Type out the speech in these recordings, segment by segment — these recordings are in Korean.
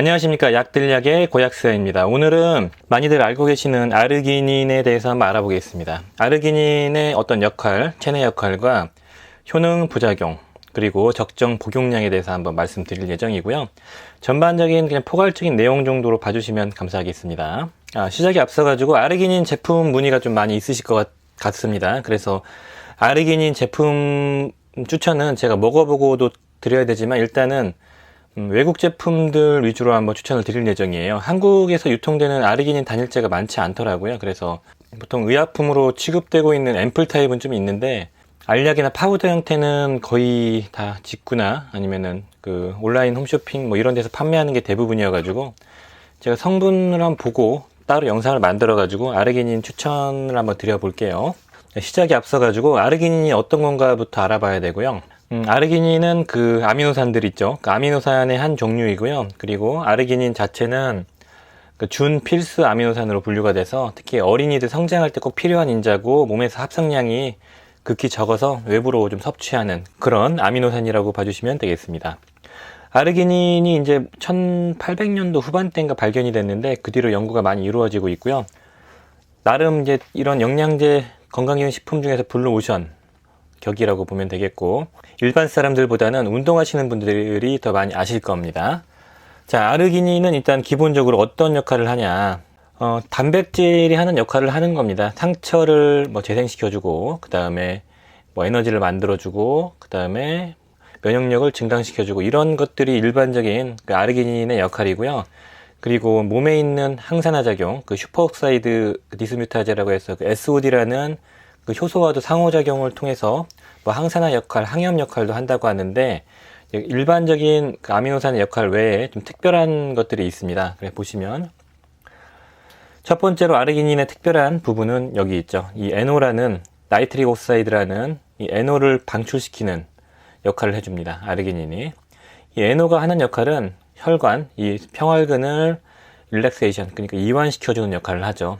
안녕하십니까. 약들약의 고약수입니다. 오늘은 많이들 알고 계시는 아르기닌에 대해서 한번 알아보겠습니다. 아르기닌의 어떤 역할 체내 역할과 효능 부작용 그리고 적정 복용량에 대해서 한번 말씀드릴 예정이고요. 전반적인 그냥 포괄적인 내용 정도로 봐주시면 감사하겠습니다. 아, 시작에 앞서 가지고 아르기닌 제품 문의가 좀 많이 있으실 것 같, 같습니다. 그래서 아르기닌 제품 추천은 제가 먹어보고도 드려야 되지만 일단은 음, 외국 제품들 위주로 한번 추천을 드릴 예정이에요. 한국에서 유통되는 아르기닌 단일제가 많지 않더라고요. 그래서 보통 의약품으로 취급되고 있는 앰플 타입은 좀 있는데 알약이나 파우더 형태는 거의 다 직구나 아니면은 그 온라인 홈쇼핑 뭐 이런 데서 판매하는 게 대부분이어가지고 제가 성분을 한번 보고 따로 영상을 만들어 가지고 아르기닌 추천을 한번 드려볼게요. 시작에 앞서가지고 아르기닌이 어떤 건가부터 알아봐야 되고요. 음, 아르기닌은 그 아미노산들 있죠. 그 아미노산의 한 종류이고요. 그리고 아르기닌 자체는 그 준필수 아미노산으로 분류가 돼서 특히 어린이들 성장할 때 꼭 필요한 인자고 몸에서 합성량이 극히 적어서 외부로 좀 섭취하는 그런 아미노산이라고 봐주시면 되겠습니다. 아르기닌이 이제 1800년도 후반대인가 발견이 됐는데 그 뒤로 연구가 많이 이루어지고 있고요. 나름 이제 이런 영양제 건강기능식품 중에서 블루오션 격이라고 보면 되겠고 일반 사람들보다는 운동하시는 분들이 더 많이 아실 겁니다. 자, 아르기닌은 일단 기본적으로 어떤 역할을 하냐. 어, 단백질이 하는 역할을 하는 겁니다. 상처를 뭐 재생시켜주고, 그 다음에 뭐 에너지를 만들어주고, 그 다음에 면역력을 증강시켜주고, 이런 것들이 일반적인 그 아르기닌의 역할이고요. 그리고 몸에 있는 항산화 작용, 그 슈퍼옥사이드 디스뮤타제라고 해서 그 SOD라는 그 효소와도 상호작용을 통해서 뭐 항산화 역할, 항염 역할도 한다고 하는데 일반적인 그 아미노산의 역할 외에 좀 특별한 것들이 있습니다. 그래 보시면 첫 번째로 아르기닌의 특별한 부분은 여기 있죠. 이 에노라는 나이트릭 옥사이드라는 이 에노를 방출시키는 역할을 해줍니다. 아르기닌이 이 에노가 하는 역할은 혈관, 이 평활근을 릴렉세이션, 그러니까 이완시켜주는 역할을 하죠.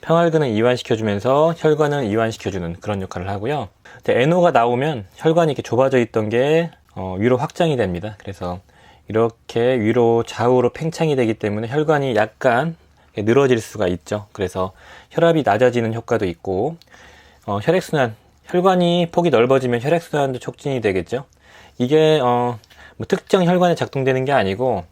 평활근을 이완시켜주면서 혈관을 이완시켜주는 그런 역할을 하고요. 에노가 나오면 혈관이 이렇게 좁아져 있던 게 어, 위로 확장이 됩니다. 그래서 이렇게 위로 좌우로 팽창이 되기 때문에 혈관이 약간 늘어질 수가 있죠. 그래서 혈압이 낮아지는 효과도 있고 어, 혈액순환, 혈관이 폭이 넓어지면 혈액순환도 촉진이 되겠죠. 이게 어, 뭐 특정 혈관에 작동되는 게 아니고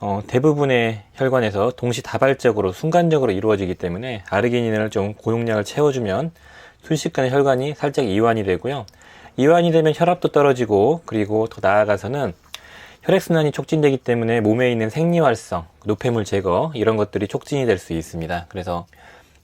어, 대부분의 혈관에서 동시다발적으로 순간적으로 이루어지기 때문에 아르기닌을 좀 고용량을 채워주면 순식간에 혈관이 살짝 이완이 되고요. 이완이 되면 혈압도 떨어지고 그리고 더 나아가서는 혈액순환이 촉진되기 때문에 몸에 있는 생리활성, 노폐물 제거 이런 것들이 촉진이 될 수 있습니다. 그래서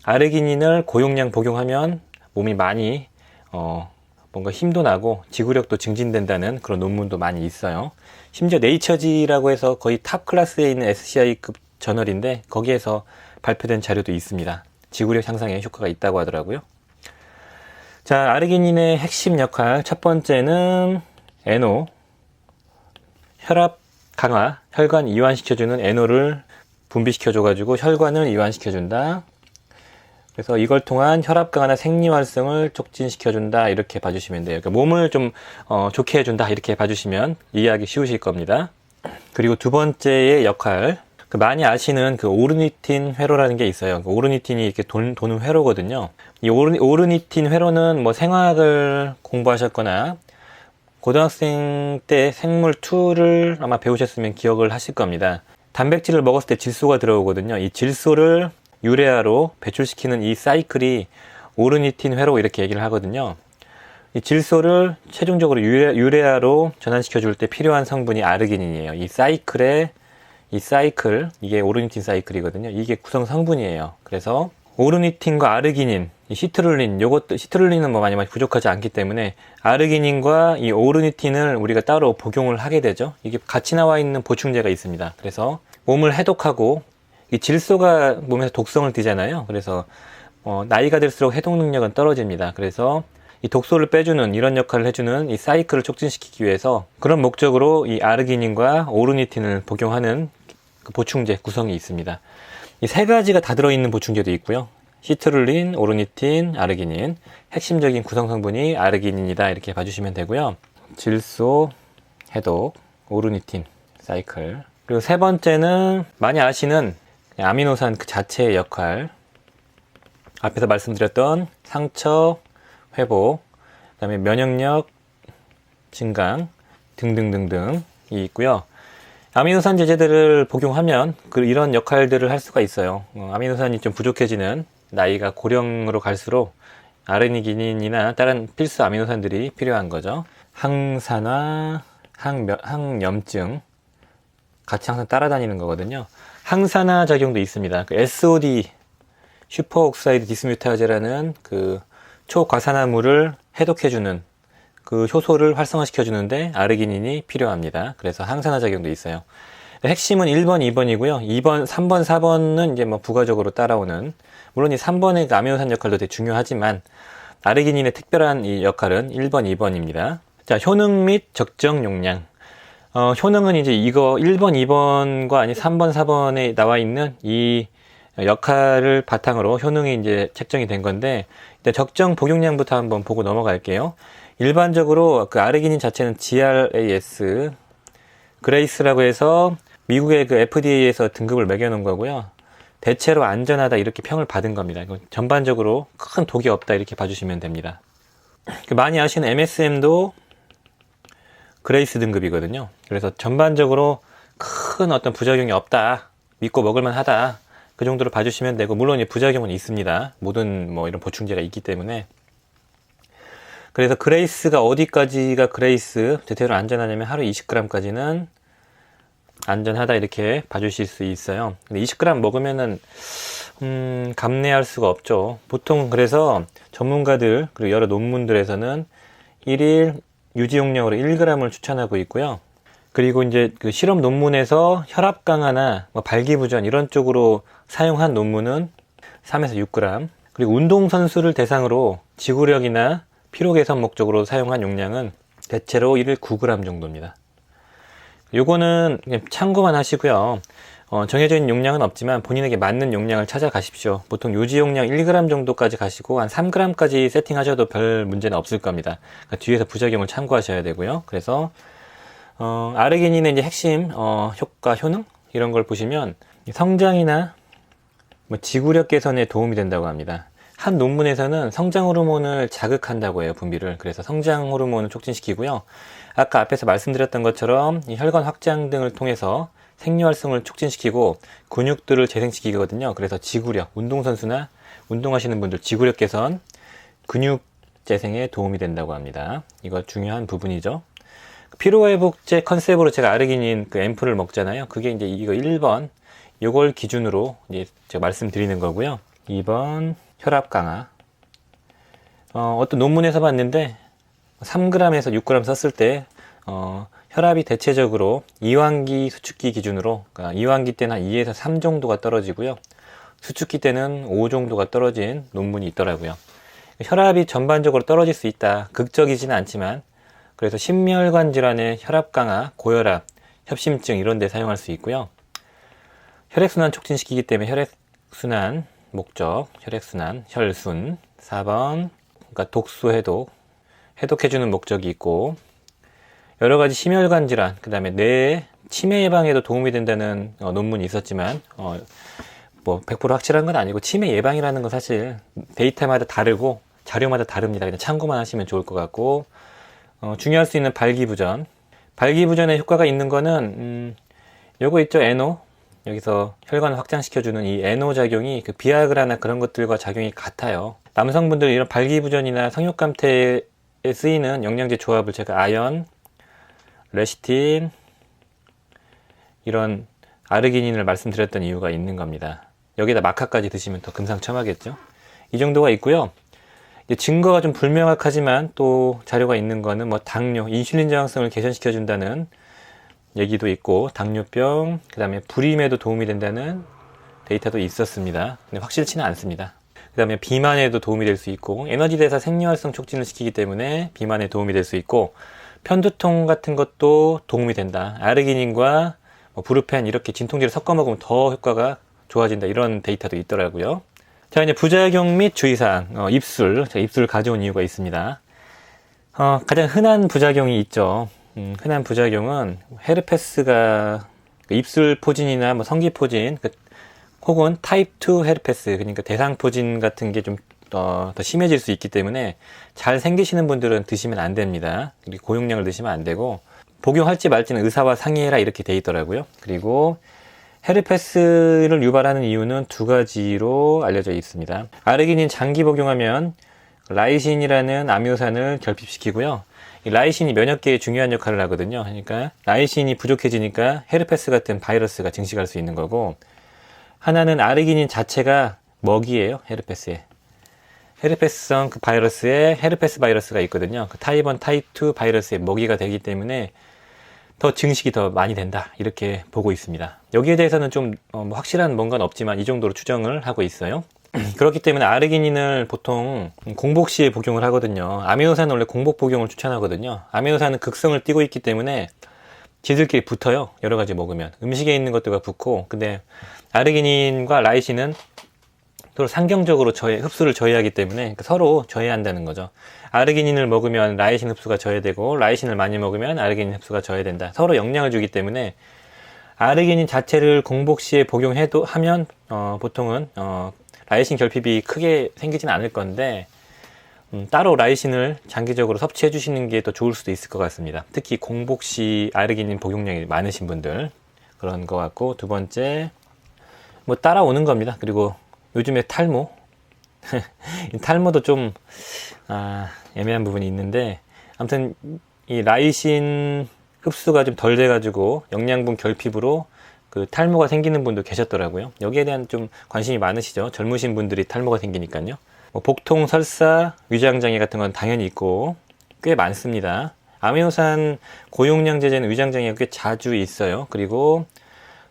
아르기닌을 고용량 복용하면 몸이 많이 어, 뭔가 힘도 나고 지구력도 증진된다는 그런 논문도 많이 있어요. 심지어 네이처지라고 해서 거의 탑 클래스에 있는 SCI급 저널인데 거기에서 발표된 자료도 있습니다. 지구력 향상에 효과가 있다고 하더라고요. 자, 아르기닌의 핵심 역할 첫 번째는 NO 혈압 강화, 혈관 이완시켜주는 NO를 분비시켜줘가지고 혈관을 이완시켜준다. 그래서 이걸 통한 혈압 강화나 생리 활성을 촉진시켜 준다 이렇게 봐주시면 돼요. 그러니까 몸을 좀 어, 좋게 해준다 이렇게 봐주시면 이해하기 쉬우실 겁니다. 그리고 두 번째의 역할 그 많이 아시는 그 오르니틴 회로라는 게 있어요. 그 오르니틴이 이렇게 돈, 도는 회로거든요. 이 오르, 오르니틴 회로는 뭐 생화학을 공부하셨거나 고등학생 때 생물 2를 아마 배우셨으면 기억을 하실 겁니다. 단백질을 먹었을 때 질소가 들어오거든요. 이 질소를 유레아로 배출시키는 이 사이클이 오르니틴 회로 이렇게 얘기를 하거든요. 이 질소를 최종적으로 유레, 아로 전환시켜 줄 때 필요한 성분이 아르기닌이에요. 이 사이클의 이 사이클, 이게 오르니틴 사이클이거든요. 이게 구성 성분이에요. 그래서 오르니틴과 아르기닌, 이 시트룰린, 요것도 시트룰린은 뭐 많이 많이 부족하지 않기 때문에 아르기닌과 이 오르니틴을 우리가 따로 복용을 하게 되죠. 이게 같이 나와 있는 보충제가 있습니다. 그래서 몸을 해독하고 이 질소가 몸에서 독성을 띠잖아요. 그래서 어, 나이가 들수록 해독 능력은 떨어집니다. 그래서 이 독소를 빼주는 이런 역할을 해주는 이 사이클을 촉진시키기 위해서 그런 목적으로 이 아르기닌과 오르니틴을 복용하는 그 보충제 구성이 있습니다. 이 세 가지가 다 들어있는 보충제도 있고요. 시트룰린, 오르니틴, 아르기닌 핵심적인 구성 성분이 아르기닌이다 이렇게 봐주시면 되고요. 질소, 해독, 오르니틴, 사이클 그리고 세 번째는 많이 아시는 아미노산 그 자체의 역할. 앞에서 말씀드렸던 상처 회복, 그 다음에 면역력 증강 등등등등이 있고요. 아미노산 제제들을 복용하면 그 이런 역할들을 할 수가 있어요. 어, 아미노산이 좀 부족해지는 나이가 고령으로 갈수록 아르니기닌이나 다른 필수 아미노산들이 필요한 거죠. 항산화, 항염증 같이 항상 따라다니는 거거든요. 항산화 작용도 있습니다. 그 SOD 슈퍼옥사이드 디스뮤타제라는 그 초과산화물을 해독해주는 그 효소를 활성화시켜주는데 아르기닌이 필요합니다. 그래서 항산화 작용도 있어요. 핵심은 1번, 2번이고요. 2번, 3번, 4번은 이제 뭐 부가적으로 따라오는 물론 이 3번의 그 아미노산 역할도 되게 중요하지만 아르기닌의 특별한 이 역할은 1번, 2번입니다. 자, 효능 및 적정 용량. 어, 효능은 이제 이거 1번, 2번과 아니 3번, 4번에 나와 있는 이 역할을 바탕으로 효능이 이제 책정이 된 건데 일단 적정 복용량부터 한번 보고 넘어갈게요. 일반적으로 그 아르기닌 자체는 GRAS 그레이스라고 해서 미국의 그 FDA에서 등급을 매겨놓은 거고요. 대체로 안전하다 이렇게 평을 받은 겁니다. 전반적으로 큰 독이 없다 이렇게 봐주시면 됩니다. 그 많이 아시는 MSM도 그레이스 등급이거든요. 그래서 전반적으로 큰 어떤 부작용이 없다. 믿고 먹을만 하다. 그 정도로 봐주시면 되고, 물론 이 부작용은 있습니다. 모든 뭐 이런 보충제가 있기 때문에. 그래서 그레이스가 어디까지가 그레이스, 대체로 안전하냐면 하루 20g까지는 안전하다 이렇게 봐주실 수 있어요. 근데 20g 먹으면은 음, 감내할 수가 없죠. 보통 그래서 전문가들 그리고 여러 논문들에서는 1일 유지 용량으로 1g을 추천하고 있고요. 그리고 이제 그 실험 논문에서 혈압 강화나 뭐 발기부전 이런 쪽으로 사용한 논문은 3에서 6g. 그리고 운동선수를 대상으로 지구력이나 피로 개선 목적으로 사용한 용량은 대체로 1일 9g 정도입니다. 요거는 참고만 하시고요. 어, 정해진 용량은 없지만 본인에게 맞는 용량을 찾아가십시오. 보통 유지 용량 1g 정도까지 가시고 한 3g까지 세팅하셔도 별 문제는 없을 겁니다. 그러니까 뒤에서 부작용을 참고하셔야 되고요. 그래서 어, 아르기닌의 이제 핵심 어, 효과, 효능 이런 걸 보시면 성장이나 뭐 지구력 개선에 도움이 된다고 합니다. 한 논문에서는 성장 호르몬을 자극한다고 해요, 분비를. 그래서 성장 호르몬을 촉진시키고요. 아까 앞에서 말씀드렸던 것처럼 이 혈관 확장 등을 통해서 생리 활성을 촉진시키고 근육들을 재생시키거든요. 그래서 지구력, 운동선수나 운동하시는 분들 지구력 개선, 근육 재생에 도움이 된다고 합니다. 이거 중요한 부분이죠. 피로회복제 컨셉으로 제가 아르기닌 그 앰플을 먹잖아요. 그게 이제 이거 1번, 요걸 기준으로 이제 제가 말씀드리는 거고요. 2번, 혈압 강화. 어, 어떤 논문에서 봤는데 3g에서 6g 썼을 때 어, 혈압이 대체적으로 이완기 수축기 기준으로 그러니까 이완기 때는 한 2에서 3 정도가 떨어지고요. 수축기 때는 5 정도가 떨어진 논문이 있더라고요. 혈압이 전반적으로 떨어질 수 있다. 극적이지는 않지만 그래서 심혈관 질환의 혈압 강화, 고혈압, 협심증 이런 데 사용할 수 있고요. 혈액순환 촉진시키기 때문에 혈액순환 목적, 혈액순환, 혈순 4번 그러니까 독소 해독, 해독해주는 목적이 있고 여러 가지 심혈관 질환, 그 다음에 뇌 치매 예방에도 도움이 된다는 어, 논문이 있었지만 어, 뭐 100% 확실한 건 아니고 치매 예방이라는 건 사실 데이터마다 다르고 자료마다 다릅니다. 그냥 참고만 하시면 좋을 것 같고 어, 중요할 수 있는 발기부전. 발기부전에 효과가 있는 거는 음, 요거 있죠, 에노. 여기서 혈관을 확장시켜주는 이 에노 작용이 그 비아그라나 그런 것들과 작용이 같아요. 남성분들 이런 발기부전이나 성욕감퇴에 쓰이는 영양제 조합을 제가 아연, 레시틴, 이런 아르기닌을 말씀드렸던 이유가 있는 겁니다. 여기다 마카까지 드시면 더 금상첨화겠죠. 이 정도가 있고요. 증거가 좀 불명확하지만 또 자료가 있는 거는 뭐 당뇨, 인슐린 저항성을 개선시켜 준다는 얘기도 있고 당뇨병, 그다음에 불임에도 도움이 된다는 데이터도 있었습니다. 근데 확실치는 않습니다. 그다음에 비만에도 도움이 될 수 있고 에너지 대사 생리활성 촉진을 시키기 때문에 비만에 도움이 될 수 있고 편두통 같은 것도 도움이 된다. 아르기닌과 뭐 브루펜 이렇게 진통제를 섞어 먹으면 더 효과가 좋아진다. 이런 데이터도 있더라고요. 자, 이제 부작용 및 주의사항. 어, 입술. 제가 입술을 가져온 이유가 있습니다. 어, 가장 흔한 부작용이 있죠. 음, 흔한 부작용은 헤르페스가 그 입술 포진이나 뭐 성기 포진, 그 혹은 타입 2 헤르페스, 그러니까 대상 포진 같은 게 좀 더, 더 심해질 수 있기 때문에 잘 생기시는 분들은 드시면 안 됩니다. 그리고 고용량을 드시면 안 되고 복용할지 말지는 의사와 상의해라 이렇게 돼 있더라고요. 그리고 헤르페스를 유발하는 이유는 두 가지로 알려져 있습니다. 아르기닌 장기 복용하면 라이신이라는 아미노산을 결핍시키고요. 이 라이신이 면역계에 중요한 역할을 하거든요. 그러니까 라이신이 부족해지니까 헤르페스 같은 바이러스가 증식할 수 있는 거고 하나는 아르기닌 자체가 먹이에요. 헤르페스에. 헤르페스성 그 바이러스에 헤르페스 바이러스가 있거든요. 그 타입 1, 타입 2 바이러스의 먹이가 되기 때문에 더 증식이 더 많이 된다. 이렇게 보고 있습니다. 여기에 대해서는 좀 어, 뭐 확실한 뭔가는 없지만 이 정도로 추정을 하고 있어요. 그렇기 때문에 아르기닌을 보통 공복 시에 복용을 하거든요. 아미노산은 원래 공복 복용을 추천하거든요. 아미노산은 극성을 띠고 있기 때문에 지들끼리 붙어요. 여러 가지 먹으면. 음식에 있는 것들과 붙고. 근데 아르기닌과 라이신은 서로 상경적으로 저해, 흡수를 저해하기 때문에 그러니까 서로 저해한다는 거죠. 아르기닌을 먹으면 라이신 흡수가 저해되고 라이신을 많이 먹으면 아르기닌 흡수가 저해된다. 서로 영향을 주기 때문에 아르기닌 자체를 공복 시에 복용해도 하면 어, 보통은 어, 라이신 결핍이 크게 생기지는 않을 건데 음, 따로 라이신을 장기적으로 섭취해 주시는 게 더 좋을 수도 있을 것 같습니다. 특히 공복 시 아르기닌 복용량이 많으신 분들 그런 것 같고 두 번째 뭐 따라오는 겁니다. 그리고 요즘에 탈모 탈모도 좀 아, 애매한 부분이 있는데 아무튼 이 라이신 흡수가 좀 덜 돼가지고 영양분 결핍으로 그 탈모가 생기는 분도 계셨더라고요. 여기에 대한 좀 관심이 많으시죠. 젊으신 분들이 탈모가 생기니까요. 뭐 복통, 설사, 위장장애 같은 건 당연히 있고 꽤 많습니다. 아미노산 고용량 제제는 위장장애가 꽤 자주 있어요. 그리고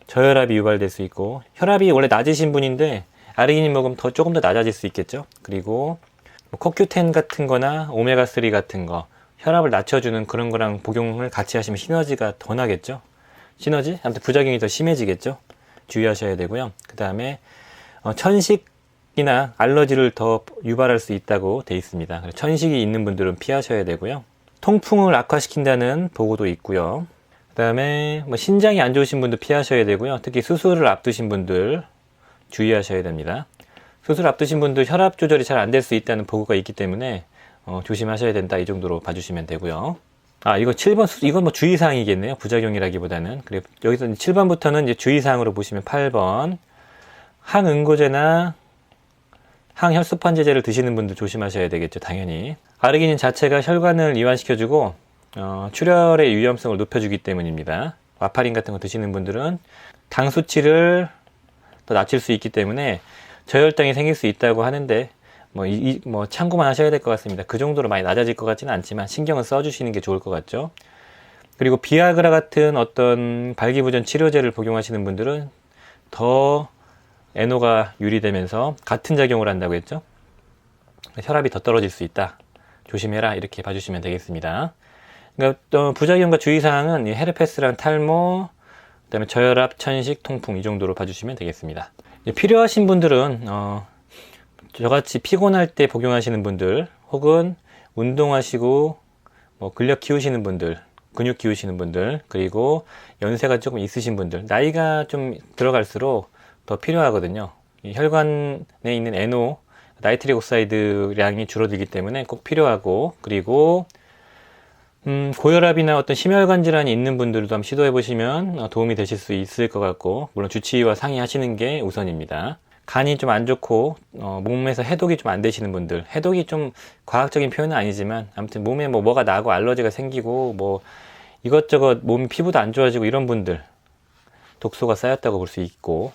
저혈압이 유발될 수 있고 혈압이 원래 낮으신 분인데 아르기닌 먹으면 더 조금 더 낮아질 수 있겠죠. 그리고 뭐 코큐텐 같은 거나 오메가3 같은 거 혈압을 낮춰주는 그런 거랑 복용을 같이 하시면 시너지가 더 나겠죠. 시너지? 아무튼 부작용이 더 심해지겠죠. 주의하셔야 되고요. 그 다음에 어, 천식이나 알러지를 더 유발할 수 있다고 돼 있습니다. 천식이 있는 분들은 피하셔야 되고요. 통풍을 악화시킨다는 보고도 있고요. 그 다음에 뭐 신장이 안 좋으신 분도 피하셔야 되고요. 특히 수술을 앞두신 분들 주의하셔야 됩니다. 수술 앞두신 분들 혈압 조절이 잘 안 될 수 있다는 보고가 있기 때문에 어, 조심하셔야 된다 이 정도로 봐주시면 되고요. 아 이거 7번 수, 이건 뭐 주의사항이겠네요. 부작용이라기보다는 그리고 여기서 7번부터는 이제 주의사항으로 보시면 8번 항응고제나 항혈소판제제를 드시는 분들 조심하셔야 되겠죠. 당연히 아르기닌 자체가 혈관을 이완시켜주고 어, 출혈의 위험성을 높여주기 때문입니다. 와파린 같은 거 드시는 분들은 당 수치를 더 낮출 수 있기 때문에 저혈당이 생길 수 있다고 하는데 뭐, 이, 뭐 참고만 하셔야 될 것 같습니다. 그 정도로 많이 낮아질 것 같지는 않지만 신경을 써주시는 게 좋을 것 같죠. 그리고 비아그라 같은 어떤 발기부전 치료제를 복용하시는 분들은 더 에노가 유리되면서 같은 작용을 한다고 했죠. 혈압이 더 떨어질 수 있다. 조심해라 이렇게 봐주시면 되겠습니다. 그러니까 또 부작용과 주의사항은 헤르페스랑 탈모, 그다음에 저혈압, 천식, 통풍 이 정도로 봐주시면 되겠습니다. 필요하신 분들은 어, 저같이 피곤할 때 복용하시는 분들 혹은 운동하시고 뭐 근력 키우시는 분들 근육 키우시는 분들 그리고 연세가 조금 있으신 분들 나이가 좀 들어갈수록 더 필요하거든요 혈관에 있는 NO 나이트릭 옥사이드량이 줄어들기 때문에 꼭 필요하고 그리고 음, 고혈압이나 어떤 심혈관 질환이 있는 분들도 한번 시도해 보시면 어, 도움이 되실 수 있을 것 같고 물론 주치의와 상의하시는 게 우선입니다. 간이 좀 안 좋고 어, 몸에서 해독이 좀 안 되시는 분들 해독이 좀 과학적인 표현은 아니지만 아무튼 몸에 뭐 뭐가 나고 알러지가 생기고 뭐 이것저것 몸 피부도 안 좋아지고 이런 분들 독소가 쌓였다고 볼 수 있고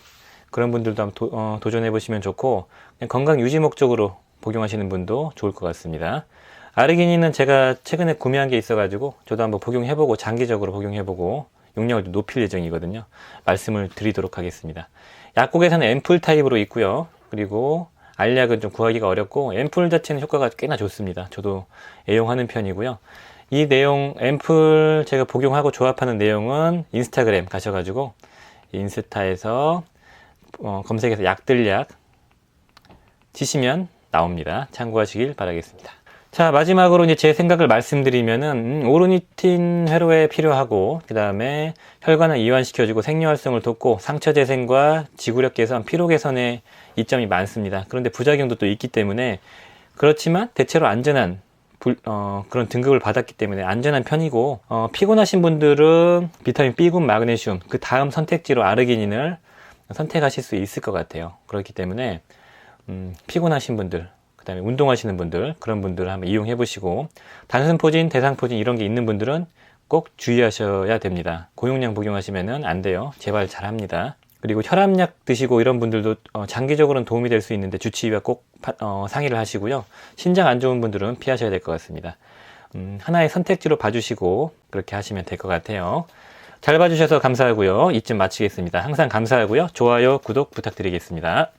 그런 분들도 한번 도, 어, 도전해 보시면 좋고 건강 유지 목적으로 복용하시는 분도 좋을 것 같습니다. 아르기닌은 제가 최근에 구매한 게 있어가지고 저도 한번 복용해보고 장기적으로 복용해보고 용량을 좀 높일 예정이거든요. 말씀을 드리도록 하겠습니다. 약국에서는 앰플 타입으로 있고요. 그리고 알약은 좀 구하기가 어렵고 앰플 자체는 효과가 꽤나 좋습니다. 저도 애용하는 편이고요. 이 내용 앰플 제가 복용하고 조합하는 내용은 인스타그램 가셔가지고 인스타에서 어, 검색해서 약들약 치시면 나옵니다. 참고하시길 바라겠습니다. 자, 마지막으로 이제 제 생각을 말씀드리면은, 음, 오르니틴 회로에 필요하고, 그 다음에 혈관을 이완시켜주고 생리활성을 돕고, 상처 재생과 지구력 개선, 피로 개선에 이점이 많습니다. 그런데 부작용도 또 있기 때문에, 그렇지만 대체로 안전한, 불- 어, 그런 등급을 받았기 때문에 안전한 편이고, 어, 피곤하신 분들은 비타민 B군, 마그네슘, 그 다음 선택지로 아르기닌을 선택하실 수 있을 것 같아요. 그렇기 때문에, 음, 피곤하신 분들, 그 다음에 운동하시는 분들, 그런 분들을 한번 이용해 보시고, 단순 포진, 대상 포진 이런 게 있는 분들은 꼭 주의하셔야 됩니다. 고용량 복용하시면 안 돼요. 재발 잘 합니다. 그리고 혈압약 드시고 이런 분들도 어, 장기적으로는 도움이 될 수 있는데 주치의와 꼭 파- 어, 상의를 하시고요. 신장 안 좋은 분들은 피하셔야 될 것 같습니다. 음, 하나의 선택지로 봐주시고 그렇게 하시면 될 것 같아요. 잘 봐주셔서 감사하고요. 이쯤 마치겠습니다. 항상 감사하고요. 좋아요, 구독 부탁드리겠습니다.